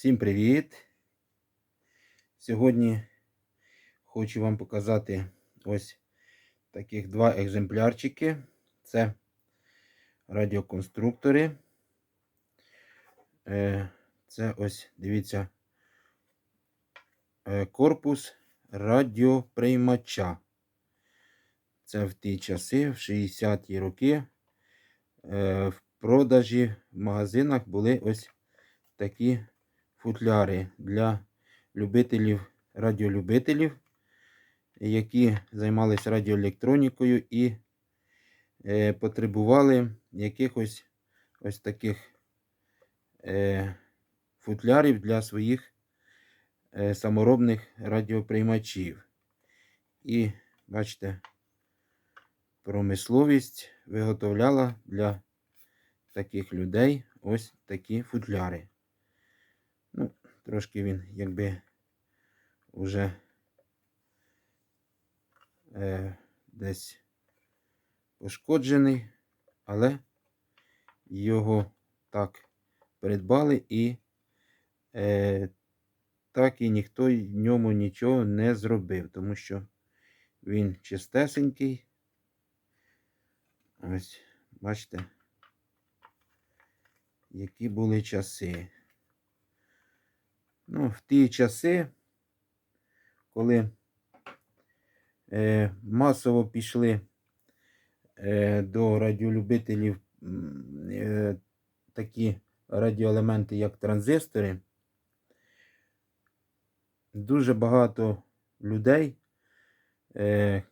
Всім привіт! Сьогодні хочу вам показати ось таких два екземплярчики. Це радіоконструктори. Е, Це ось, дивіться, е, корпус радіоприймача. Це в ті часи, в 60-ті роки, е, в продажі в магазинах були ось такі футляри для любителів, радіолюбителів, які займалися радіоелектронікою і е, потребували якихось ось таких е, футлярів для своїх е, саморобних радіоприймачів. І, бачите, промисловість виготовляла для таких людей ось такі футляри. Ну, трошки він якби вже е, десь пошкоджений, але його так придбали і е, так і ніхто в ньому нічого не зробив, тому що він чистесенький. Ось, бачите, які були часи. Ну, в ті часи, коли е, масово пішли е, до радіолюбителів е, такі радіоелементи, як транзистори, дуже багато людей е,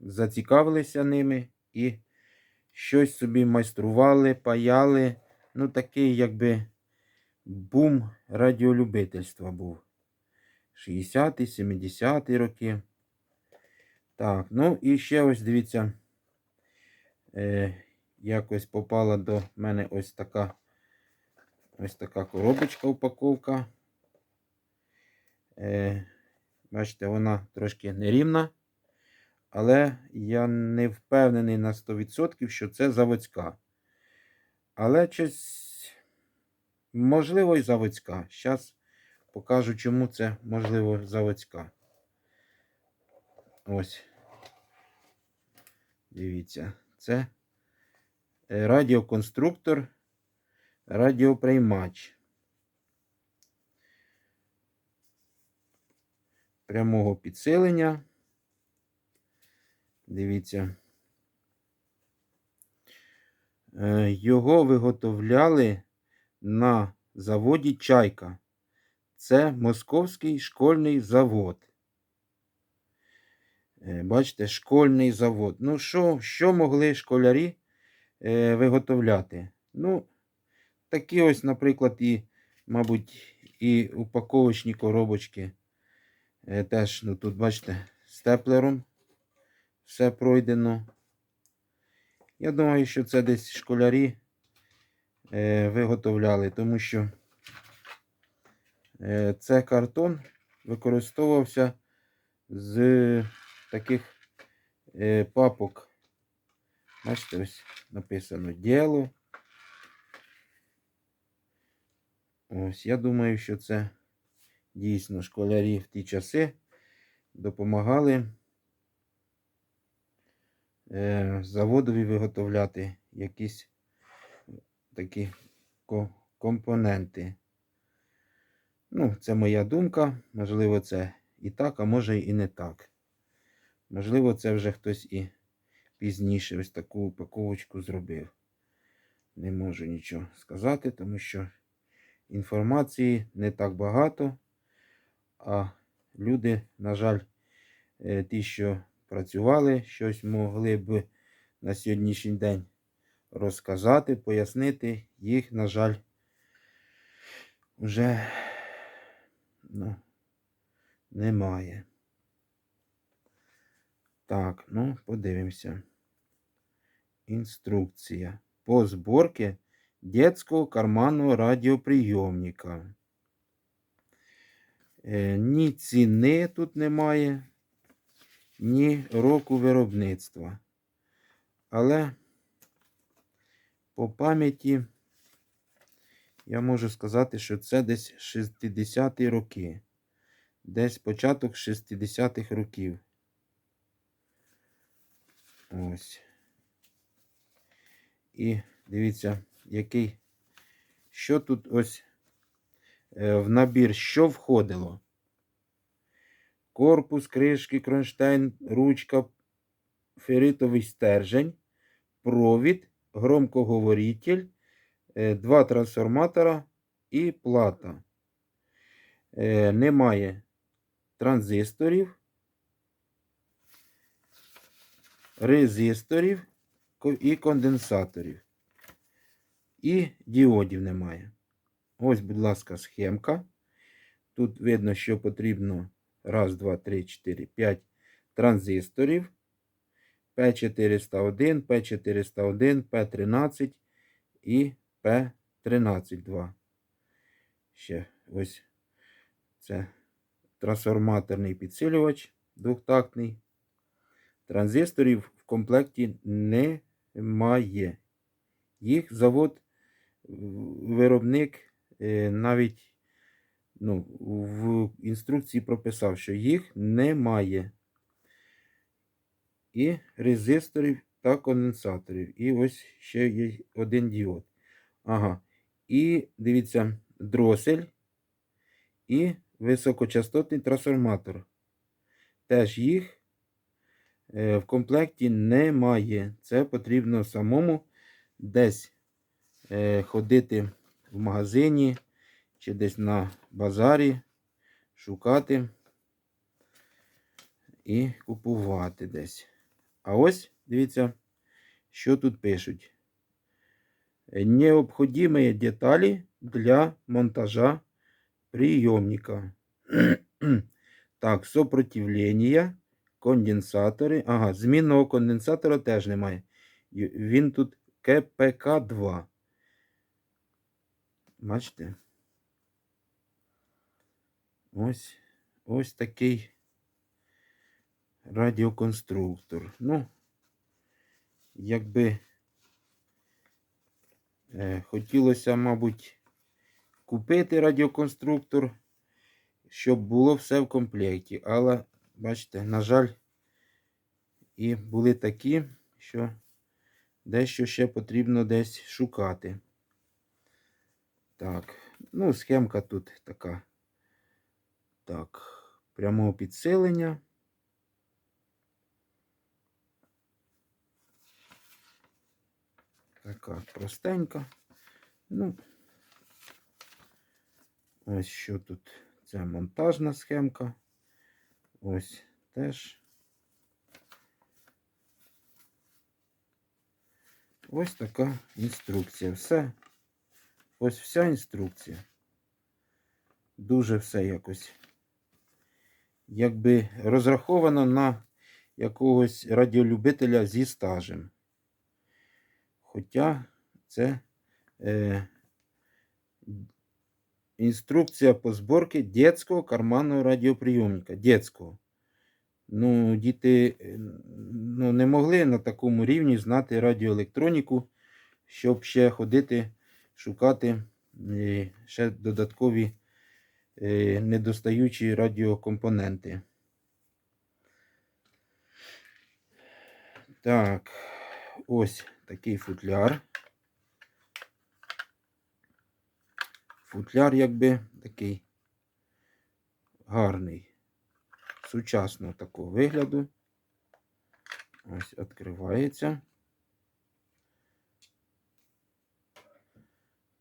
зацікавилися ними і щось собі майстрували, паяли. Ну, такий, якби бум радіолюбительства був. 60-ті, 70-ті роки. Так, ну і ще ось дивіться, е, якось попала до мене ось така ось така коробочка упаковка. Е, Бачите, вона трошки нерівна. Але я не впевнений на 100%, що це заводська. Але щось Можливо, і заводська. Зараз покажу, чому це можливо заводська. Ось. Дивіться, це е, радіоконструктор, радіоприймач. Прямого підсилення. Дивіться. Е, його виготовляли на заводі Чайка. Це Московський школьний завод. Е, бачите, школьний завод. Ну, що що могли школярі е, виготовляти? Ну, такі ось, наприклад, і, мабуть, і упаковочні коробочки. Е, теж, ну тут, бачите, степлером все пройдено. Я думаю, що це десь школярі виготовляли, тому що е, це картон використовувався з таких е, папок. Бачите, ось написано діло. Ось, я думаю, що це дійсно школярі в ті часи допомагали заводові виготовляти якісь такі компоненти. Ну, це моя думка. Можливо, це і так, а може і не так. Можливо, це вже хтось і пізніше ось таку упаковочку зробив. Не можу нічого сказати, тому що інформації не так багато. А люди, на жаль, е, ті, що працювали, щось могли б на сьогоднішній день розказати, пояснити, їх, на жаль, вже ну, немає. Так, ну, подивимося. Інструкція по зборці детського карманного радіоприйомника. Е, ні ціни тут немає, ні року виробництва. Але по пам'яті я можу сказати, що це десь 60-ті роки. Десь початок 60-х років. Ось. І дивіться, який. Що тут ось е, в набір, що входило? Корпус, кришки, кронштейн, ручка, ферритовий стержень, провід, громкоговоритель, е, два трансформатора і плата. Е, Немає транзисторів, резисторів і конденсаторів. І діодів немає. Ось, будь ласка, схемка. Тут видно, що потрібно раз, два, три, чотири, п'ять транзисторів. P401, P401, P13 і P132. Ще ось це трансформаторний підсилювач двохтактний. Транзисторів в комплекті немає. Їх завод, виробник е, навіть ну, в інструкції прописав, що їх немає. І резисторів та конденсаторів. І ось ще є один діод. Ага. І дивіться, дросель і високочастотний трансформатор. Теж їх е, в комплекті немає. Це потрібно самому десь е, ходити в магазині чи десь на базарі, шукати і купувати десь. А ось дивіться, що тут пишуть. Необходимые детали для монтажа приемника. так, сопротивлення, конденсатори. Ага, змінного конденсатора теж немає. Він тут КПК-2. Бачите? Ось, ось такий радіоконструктор. Ну, якби е, хотілося, мабуть, купити радіоконструктор, щоб було все в комплекті. Але, бачите, на жаль, і були такі, що дещо ще потрібно десь шукати. Так, ну, схемка тут така. Так, прямого підсилення. Така простенька. Ну, ось що тут. Це монтажна схемка. Ось теж. Ось така інструкція. Все. Ось вся інструкція. Дуже все якось. Якби розраховано на якогось радіолюбителя зі стажем. Хоча це е, інструкція по зборці детського карманного радіоприйомника. Детського. Ну, діти е, ну, не могли на такому рівні знати радіоелектроніку, щоб ще ходити, шукати е, ще додаткові е, недостаючі радіокомпоненти. Так, ось такий футляр. Футляр якби такий гарний, сучасного такого вигляду. Ось відкривається.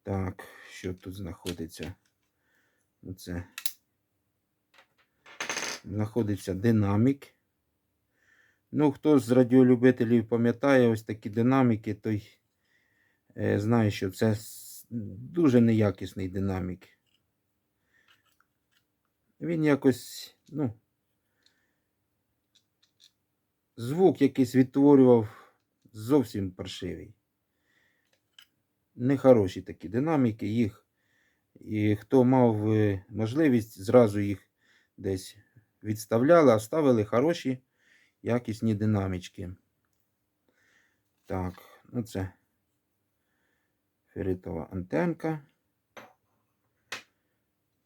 Так, що тут знаходиться? Оце знаходиться динамік. Ну, хто з радіолюбителів пам'ятає ось такі динаміки, той е, знає, що це дуже неякісний динамік. Він якось, ну, звук якийсь відтворював зовсім паршивий. Нехороші такі динаміки, їх. І хто мав е, можливість, зразу їх десь відставляли, а ставили хороші якісні динамічки. Так, ну це ферритова антенка.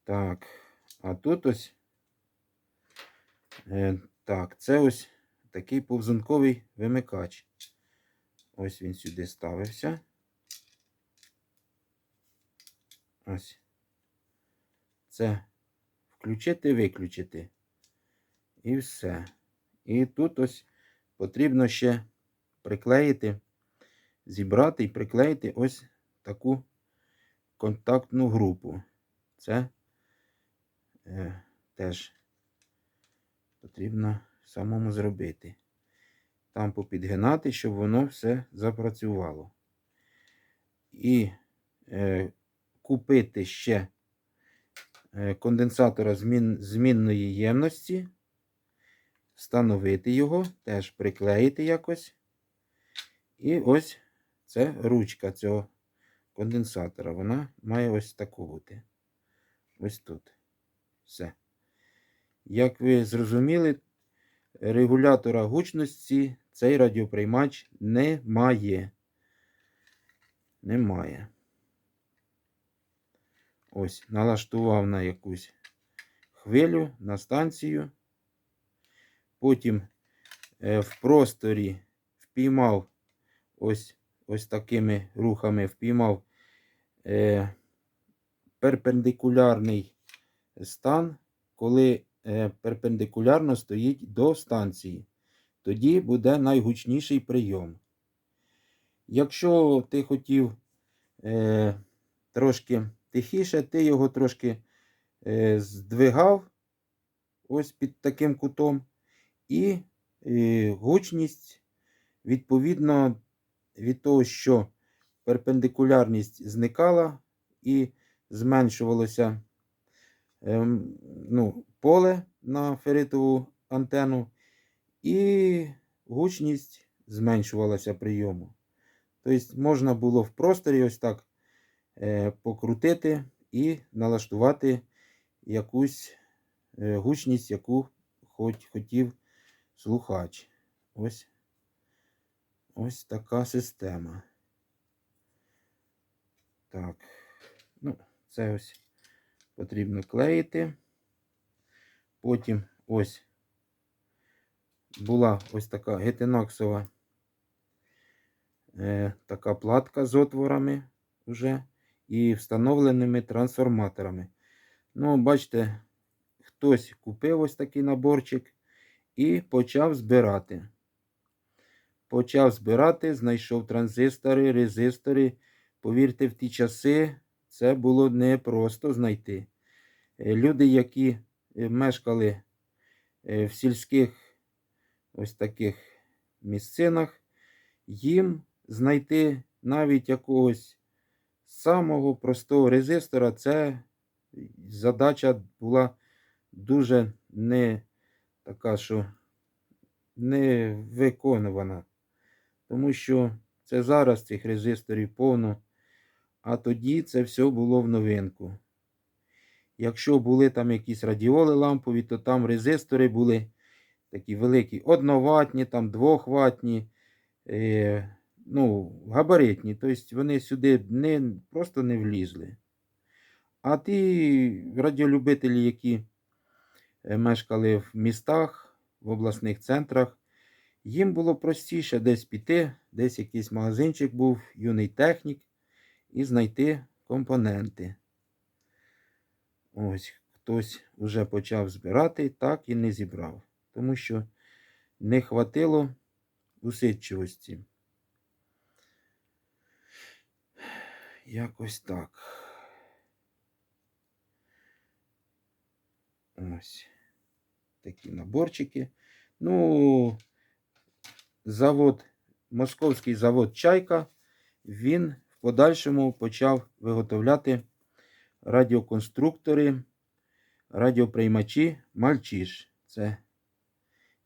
Так, а тут ось. Е, так, це ось такий повзунковий вимикач. Ось він сюди ставився. Ось. Це включити, виключити. І все. І тут ось потрібно ще приклеїти, зібрати і приклеїти ось таку контактну групу. Це е, теж потрібно самому зробити. Там попідгинати, щоб воно все запрацювало. І е, купити ще е, конденсатора змін, змінної ємності, встановити його, теж приклеїти якось. І ось це ручка цього конденсатора. Вона має ось таку бути. Ось тут. Все. Як ви зрозуміли, регулятора гучності цей радіоприймач не має. Немає. Ось, налаштував на якусь хвилю, на станцію. Потім е, в просторі впіймав ось ось такими рухами впіймав е, перпендикулярний стан, коли е, перпендикулярно стоїть до станції. Тоді буде найгучніший прийом. Якщо ти хотів е, трошки тихіше, ти його трошки е, здвигав ось під таким кутом, і е, гучність відповідно від того, що перпендикулярність зникала і зменшувалося ем, ну, поле на феритову антенну, і гучність зменшувалася прийому. Тобто можна було в просторі ось так е, покрутити і налаштувати якусь е, гучність, яку хоч хотів слухач. Ось ось така система. Так, ну, це ось потрібно клеїти. Потім ось була ось така гетинаксова е, така платка з отворами вже і встановленими трансформаторами. Ну, бачите, хтось купив ось такий наборчик і почав збирати. Почав збирати, знайшов транзистори, резистори. Повірте, в ті часи це було непросто знайти. Е, Люди, які е, мешкали е, в сільських ось таких місцинах, їм знайти навіть якогось самого простого резистора, це задача була дуже не така, що не виконувана. Тому що це зараз цих резисторів повно, а тоді це все було в новинку. Якщо були там якісь радіоли лампові, то там резистори були такі великі, одноватні, там двохватні, е, ну, габаритні. Тобто вони сюди не, просто не влізли. А ті радіолюбителі, які мешкали в містах, в обласних центрах, їм було простіше десь піти, десь якийсь магазинчик був, юний технік, і знайти компоненти. Ось хтось вже почав збирати, так і не зібрав. Тому що не хватило усидчивості. Якось так. Ось такі наборчики. Ну, завод, московський завод Чайка, він в подальшому почав виготовляти радіоконструктори, радіоприймачі Мальчиш. Це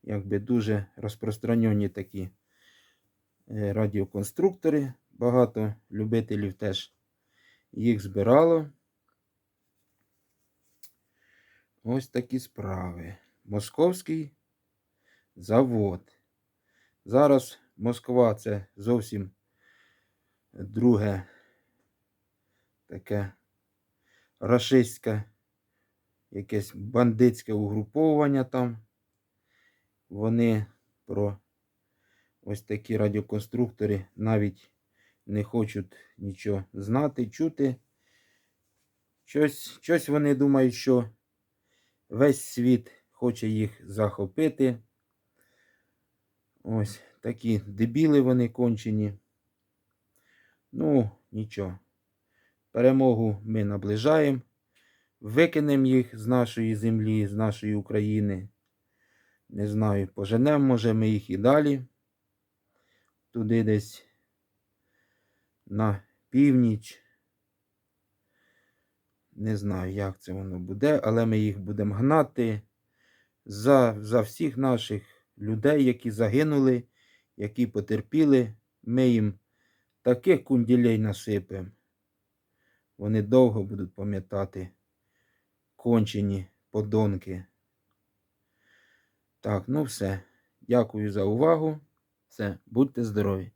якби дуже розпространені такі е, радіоконструктори. Багато любителів теж їх збирало. Ось такі справи. Московський завод. Зараз Москва це зовсім друге таке рашистське якесь бандитське угруповання там. Вони про ось такі радіоконструктори навіть не хочуть нічого знати, чути. Щось, щось вони думають, що весь світ хоче їх захопити. Ось такі дебіли вони кончені. Ну, нічого. Перемогу ми наближаємо. Викинемо їх з нашої землі, з нашої України. Не знаю, поженемо, може, ми їх і далі. Туди десь на північ. Не знаю, як це воно буде, але ми їх будемо гнати за, за всіх наших людей, які загинули, які потерпіли. Ми їм таких кунділей насипемо. Вони довго будуть пам'ятати кончені подонки. Так, ну все. Дякую за увагу. Все, будьте здорові.